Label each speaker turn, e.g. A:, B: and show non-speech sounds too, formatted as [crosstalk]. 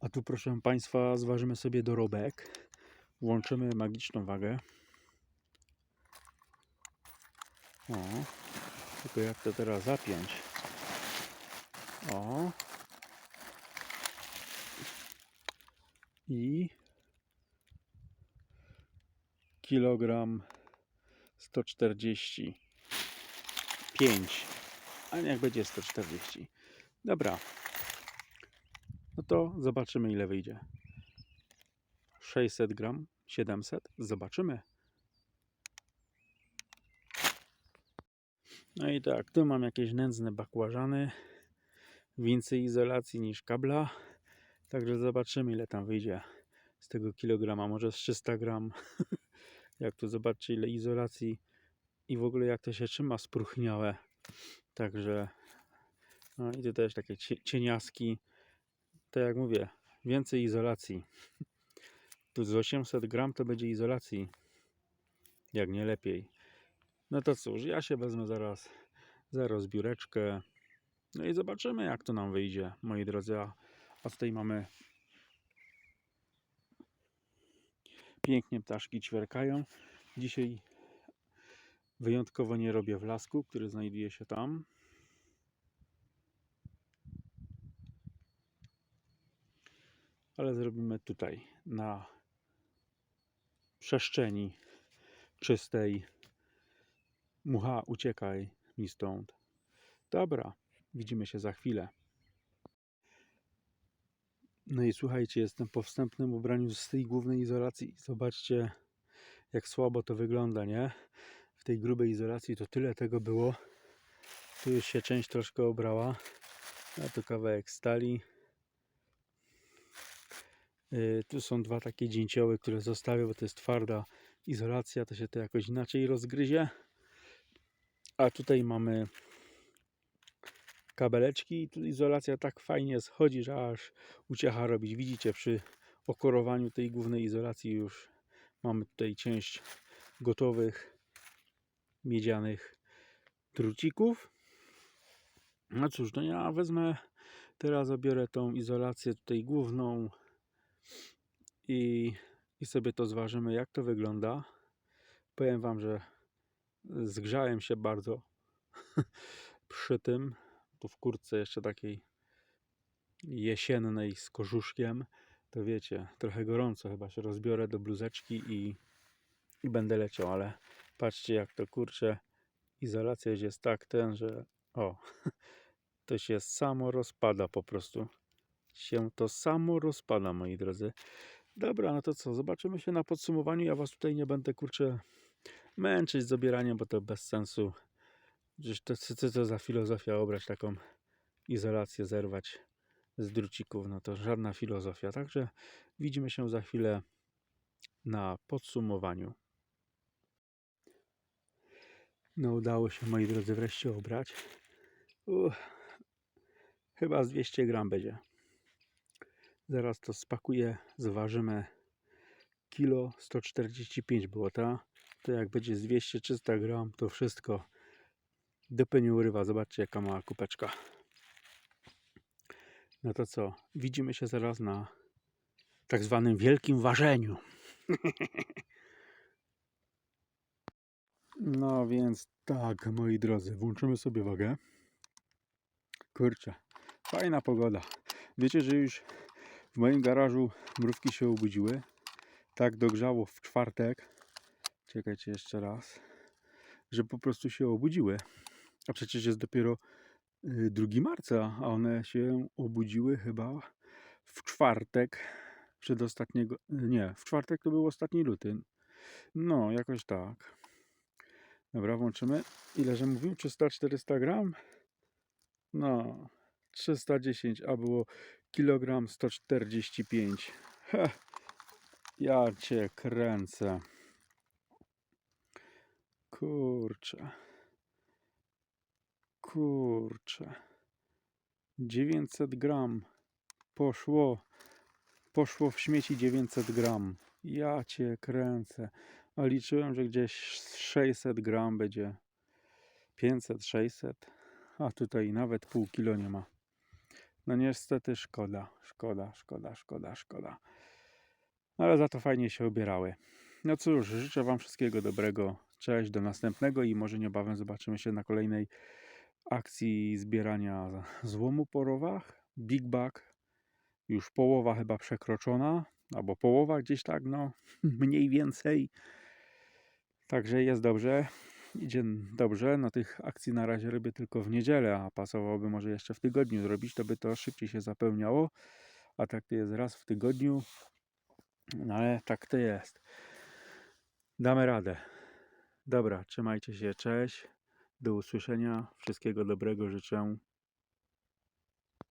A: A tu proszę Państwa zważymy sobie dorobek. Włączymy magiczną wagę. O, tylko jak to teraz zapiąć? O. I kilogram 145. A niech będzie 140. Dobra. No to zobaczymy ile wyjdzie. 600 gram, 700. Zobaczymy. No i tak, tu mam jakieś nędzne bakłażany. Więcej izolacji niż kabla. Także zobaczymy ile tam wyjdzie z tego kilograma. Może z 300 gram. [laughs] jak tu zobaczcie ile izolacji i w ogóle jak to się trzyma spróchniałe. Także no i tu też takie cie- cieniaski. To jak mówię, więcej izolacji. Tu z 800 gram to będzie izolacji. Jak nie lepiej. No to cóż, ja się wezmę zaraz za rozbióreczkę. No i zobaczymy jak to nam wyjdzie, moi drodzy. A, a tutaj mamy pięknie ptaszki ćwierkają. Dzisiaj wyjątkowo nie robię wlasku, który znajduje się tam. Ale zrobimy tutaj, na przestrzeni czystej. Mucha, uciekaj mi stąd. Dobra, widzimy się za chwilę. No i słuchajcie, jestem po wstępnym ubraniu z tej głównej izolacji. Zobaczcie, jak słabo to wygląda, nie? W tej grubej izolacji to tyle tego było. Tu już się część troszkę obrała. A tu kawałek stali. Yy, tu są dwa takie dzięcioły, które zostawię, bo to jest twarda izolacja. To się to jakoś inaczej rozgryzie. A tutaj mamy kabeleczki i izolacja tak fajnie schodzi, że aż uciecha robić. Widzicie, przy okorowaniu tej głównej izolacji już mamy tutaj część gotowych miedzianych drucików. No cóż, no ja wezmę teraz obiorę tą izolację tutaj główną i, i sobie to zważymy jak to wygląda. Powiem Wam, że zgrzałem się bardzo [laughs] przy tym. Tu w kurtce jeszcze takiej jesiennej z korzuszkiem. To wiecie, trochę gorąco chyba się rozbiorę do bluzeczki i, i będę leciał, ale patrzcie jak to kurczę izolacja jest tak ten, że o, [laughs] to się samo rozpada po prostu. Się to samo rozpada, moi drodzy. Dobra, no to co, zobaczymy się na podsumowaniu. Ja was tutaj nie będę kurczę męczyć z obieraniem, bo to bez sensu. Gdzieś to, co, to za filozofia obrać taką izolację, zerwać z drucików, no to żadna filozofia. Także widzimy się za chwilę na podsumowaniu. No udało się, moi drodzy, wreszcie obrać. Chyba z 200 gram będzie. Zaraz to spakuję, zważymy. Kilo 145 było, ta? To jak będzie z 200-300 gram, to wszystko dupy nie urywa. Zobaczcie, jaka mała kupeczka. No to co? Widzimy się zaraz na tak zwanym wielkim ważeniu. [laughs] No więc tak, moi drodzy, włączymy sobie wagę. Kurczę, fajna pogoda. Wiecie, że już w moim garażu mrówki się obudziły. Tak dogrzało w czwartek. Czekajcie jeszcze raz. Że po prostu się obudziły. A przecież jest dopiero y, 2 marca, a one się obudziły chyba w czwartek przedostatniego. Nie, w czwartek to był ostatni luty. No, jakoś tak. Dobra, włączymy. Ile, że mówił? 300-400 gram? No, 310, a było kilogram 145. Heh, ja cię kręcę. Kurczę. Kurczę. 900 gram. Poszło. Poszło w śmieci 900 gram. Ja cię kręcę. A liczyłem, że gdzieś 600 gram będzie. 500, 600. A tutaj nawet pół kilo nie ma. No niestety szkoda, szkoda, szkoda, szkoda, szkoda. Ale za to fajnie się ubierały. No cóż, życzę Wam wszystkiego dobrego. Cześć, do następnego i może niebawem zobaczymy się na kolejnej akcji zbierania złomu po rowach. Big Bag. Już połowa chyba przekroczona, albo połowa gdzieś tak, no [laughs] mniej więcej. Także jest dobrze. Idzie dobrze. No tych akcji na razie robię tylko w niedzielę, a pasowałoby może jeszcze w tygodniu zrobić, to by to szybciej się zapełniało. A tak to jest raz w tygodniu. No ale tak to jest. Damy radę. Dobra, trzymajcie się, cześć. Do usłyszenia. Wszystkiego dobrego życzę.